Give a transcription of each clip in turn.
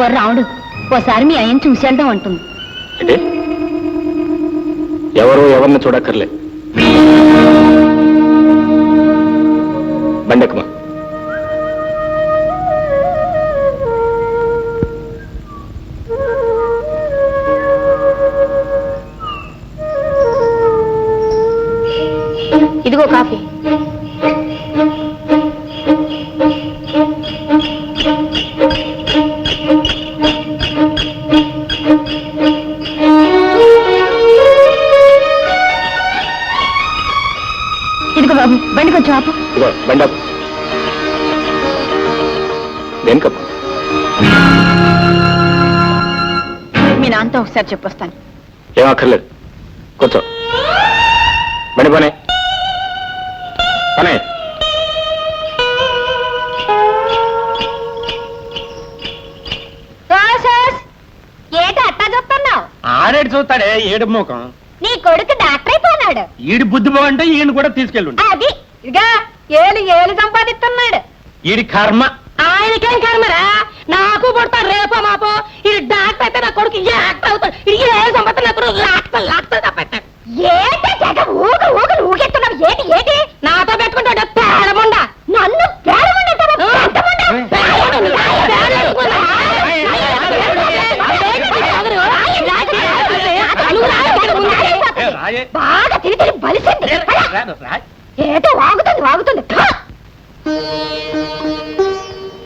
ఓ రాముడు ఓసారి మీ అయ్యని చూసేద్దాం అంటుంది. అంటే ఎవరు ఎవరిని చూడక్కర్లే. బండకుమా దేనికమ్మా మీ నాన్నతో ఒకసారి చెప్పొస్తాను. ఏం అక్కర్లేదు. కూర్చో. బండి పనే. పనే. ఏట అట్టా చెప్తున్నావు ఆడేడు చూస్తాడే ఏడు ముఖం నీ కొడుకు డాక్టర్ అయిపోయినాడు ఈడి బుద్ధి బాగుంటే ఈయన కూడా తీసుకెళ్ళండి. అది ఇక ఏలు ఏలు సంపాదిస్తున్నాడు. ఈడి కర్మ. ఆయనకేం కర్మరా నాకు పుడతాడు రేపో మాపో. ఇది డాక్టర్ అయితే నా కొడుకు యాక్టర్ అవుతాడు? ఇది ఏ సంపద నా కొడుకు తప్పేస్తాడు ఊగ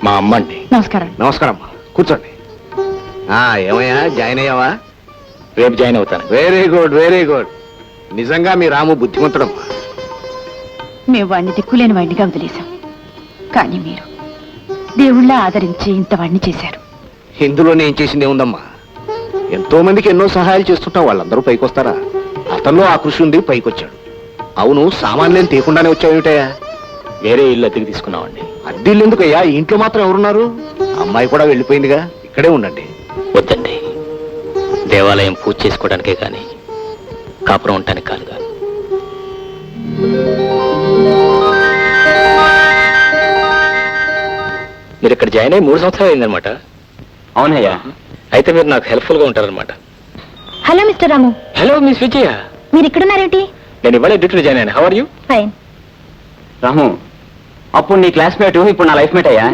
మా అమ్మ అండి. నమస్కారం. నమస్కారం. అమ్మా కూర్చోండి. ఆ ఏమయ్యా? జాయిన్ అయ్యావా? రేపు జాయిన్ అవుతాను. వెరీ గుడ్ వెరీ గుడ్ నిజంగా మీ రాము బుద్ధిమంతుడమ్మా. మేము వాడిని దిక్కులేని వాడినిగా వదిలేశాం. కానీ మీరు దేవుళ్ళ ఆదరించి ఇంత వాడిని చేశారు. ఇందులో నేను చేసింది ఏముందమ్మా? ఎంతో మందికి ఎన్నో సహాయాలు చేస్తుంటాం. వాళ్ళందరూ పైకొస్తారా? అతనిలో ఆ కృషి ఉంది పైకొచ్చాడు. అవును సామాన్యం తీయకుండానే వచ్చావేమిటయ్యా? వేరే ఇల్లు అద్దెకి తీసుకున్నామండి. అద్దెళ్ళు ఎందుకయ్యా ఇంట్లో మాత్రం ఎవరున్నారు? అమ్మాయి కూడా వెళ్ళిపోయిందిగా. ఇక్కడే ఉండండి. వద్దండి. దేవాలయం పూజ చేసుకోవడానికే కానీ కాపురం ఉండటానికి కాదుగా మీరు ఇక్కడ జాయిన్ అయ్యి మూడు సంవత్సరాలు అయిందనమాట అవునయ్యా. అయితే మీరు నాకు హెల్ప్ఫుల్గా ఉంటారనమాట hello mister Ramu. Hello miss Vijaya. మీరు ఇక్కడున్నారేంటి నేను ఇవాళ డ్యూటీలో జాయిన్ అయ్యాను. How are you fine Ramu అప్పుడు నీ క్లాస్మేట్ ఇప్పుడు నా లైఫ్ మేట్ అయ్యా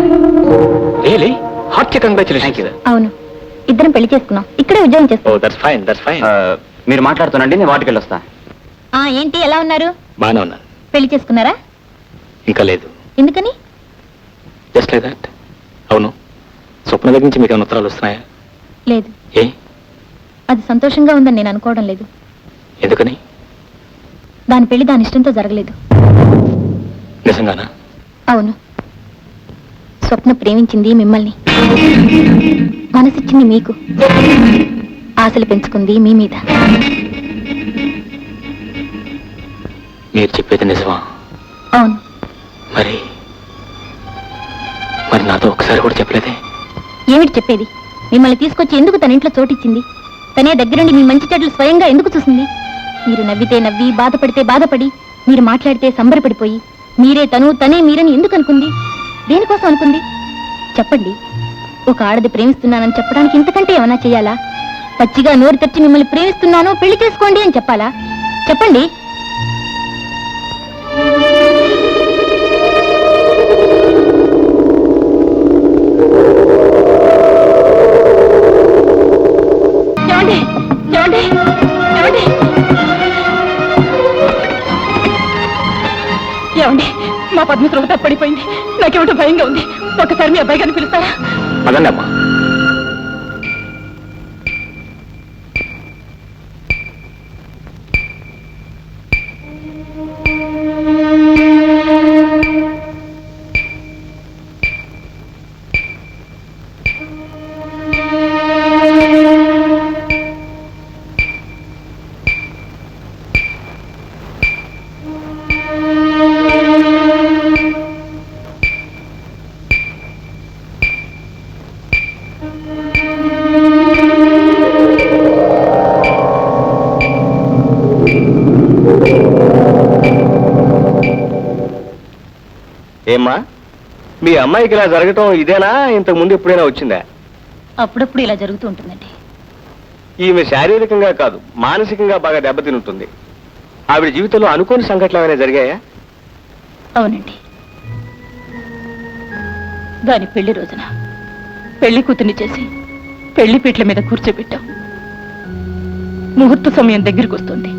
రియలీ హార్ట్ కంగ్రాచులేషన్ అవును. ఇద్దరం పెళ్ళి చేసుకున్నాం. ఇక్కడే ఉద్యోగం ఓ చేస్తాం దట్స్ ఫైన్ దట్స్ ఫైన్ మీరు మాట్లాడుతుండండి నేను వాటికి వెళ్ళొస్తా. ఆ, ఏంటి ఎలా ఉన్నారు? బాగానే ఉన్నాను పెళ్ళి చేసుకున్నారా? ఇంకా లేదు. ఎందుకని? జస్ట్ లైక్ దట్ అవును. స్వప్న దగ్గర నుంచి మీకు ఏమైనా ఉత్తరాలు వస్తున్నాయా? లేదు. ఏ? అది సంతోషంగా ఉందని నేను అనుకోవడం లేదు. ఎందుకని? దాని పెళ్ళి దాని ఇష్టంతో జరగలేదు. నిజంగానా? అవును. స్వప్న ప్రేమించింది మిమ్మల్ని. మనసిచ్చింది మీకు. ఆశలు పెంచుకుంది మీ మీద. మీరు చెప్పేది నిజమా? అవును. మరి మరి నాతో ఒకసారి కూడా చెప్పలేదే? ఏమిటి చెప్పేది? మిమ్మల్ని తీసుకొచ్చి ఎందుకు తన ఇంట్లో చోటిచ్చింది? తనే దగ్గరుండి మీ మంచి చెడ్లు స్వయంగా ఎందుకు చూసింది? మీరు నవ్వితే నవ్వి బాధపడితే బాధపడి మీరు మాట్లాడితే సంబరపడిపోయి మీరే తను తనే మీరని ఎందుకు అనుకుంది? దేనికోసం అనుకుంది? చెప్పండి. ఒక ఆడది ప్రేమిస్తున్నానని చెప్పడానికి ఇంతకంటే ఏమైనా చేయాలా? పచ్చిగా నోరు తెచ్చి మిమ్మల్ని ప్రేమిస్తున్నాను పెళ్ళి చేసుకోండి అని చెప్పాలా? చెప్పండి. ఏమండి? ఏమండి? ఏమండి? ఏమండి మా పద్మశ్రమ తప్పడిపోయింది నాకేమిటో భయంగా ఉంది. ఒకసారి మీ అబ్బాయి గారిని పిలుస్తారా? అదండి అమ్మా ఏమ్మా? మీ అమ్మాయికి ఇలా జరగటం ఇదేనా? ఇంతకు ముందు ఎప్పుడైనా వచ్చిందా? అప్పుడప్పుడు ఇలా జరుగుతూ ఉంటుందండి. ఈమె శారీరకంగా కాదు మానసికంగా బాగా దెబ్బతిని ఉంటుంది ఆవిడ జీవితంలో అనుకోని సంఘటనలు ఏమైనా జరిగాయా? అవునండి. దాని పెళ్ళి రోజున. పెళ్ళి కూతుర్ని చేసి పెళ్ళి పీట్ల మీద కూర్చోబెట్టాం ముహూర్త సమయం దగ్గరికి వస్తుంది.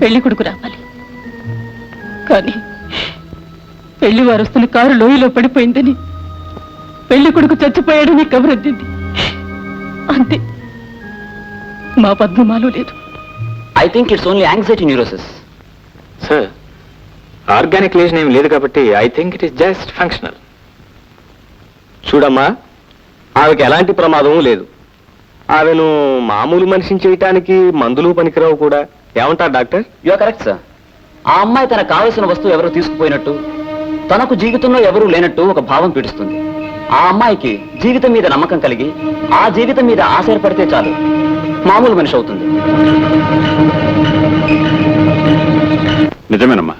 పెళ్ళి కొడుకు రావాలి. కానీ పెళ్ళి వారు వస్తున్న కారు లోయలో పడిపోయిందని పెళ్ళి కొడుకు చచ్చిపోయాడని కబురద్దింది. అంతే. మా పద్మమాలో లేదు. I think it's only anxiety neurosis sir organic lesion ఏం లేదు కాబట్టి I think it is just functional చూడమ్మా ఆమెకి ఎలాంటి ప్రమాదం లేదు. ఆమెను మామూలు మనిషిని చేయటానికి మందులు పనికిరావు కూడా. ఏమంటారు డాక్టర్? యు కరెక్ట్ సార్ ఆ అమ్మాయి తనకు కావలసిన వస్తువు ఎవరు తీసుకుపోయినట్టు తనకు జీవితంలో ఎవరూ లేనట్టు ఒక భావం పీడిస్తుంది. ఆ అమ్మాయికి జీవితం మీద నమ్మకం కలిగి ఆ జీవితం మీద ఆశ ఏర్పడితే చాలు. మామూలు మనిషి అవుతుంది. నిజమేనమ్మా.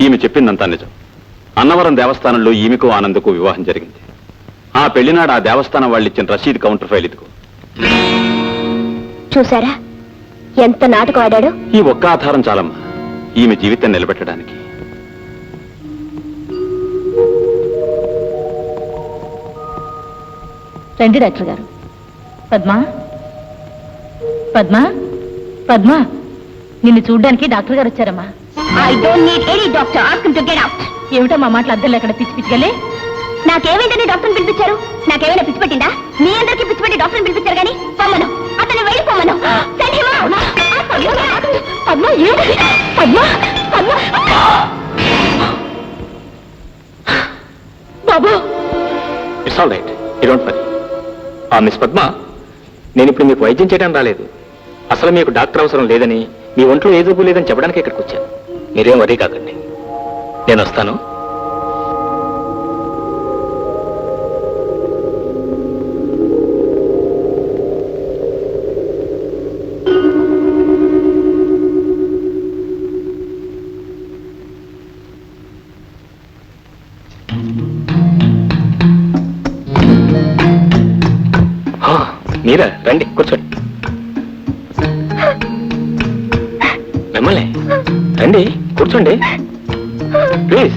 ఈమె చెప్పిందంతా నిజం. అన్నవరం దేవస్థానంలో ఈమెకు ఆనందకు వివాహం జరిగింది. ఆ పెళ్ళినాడు ఆ దేవస్థానం వాళ్ళు ఇచ్చిన రసీదు కౌంటర్ ఫైల్ ఇదిగో. చూసారా? ఎంత నాటకం ఆడాడో? ఈ ఒక్క ఆధారం చాలమ్మా ఈమె జీవితం నిలబెట్టడానికి. రండి డాక్టర్ గారు. పద్మా? పద్మా? పద్మా? నిన్ను చూడ్డానికి డాక్టర్ గారు వచ్చారమ్మా. I don't need any doctor ask to get out ఏమిటో మా మాటలు అద్దెలు ఎక్కడ పిచ్చి పిచ్చిగలే నాకేమైందని డాక్టర్ని పిలిపించారు? నాకేమైనా పిచ్చి పెట్టిందా? మీ అందరికి పిచ్చి పెట్టి డాక్టర్ని పిలిపించారు కానీ పొమ్మను. అతను వెళ్ళి పొమ్మను. బాబు! It's all right. ఆ మిస్ పద్మ నేను ఇప్పుడు మీకు వైద్యం చేయడం రాలేదు. అసలు మీకు డాక్టర్ అవసరం లేదని మీ ఒంట్లో ఏ జబ్బు లేదని చెప్పడానికి ఇక్కడికి వచ్చాను. మీరేం వరీ కాకండి నేను వస్తాను. మీరా రండి కూర్చోండి. మిమ్మల్ని రండి కూర్చోండి. ప్లీజ్.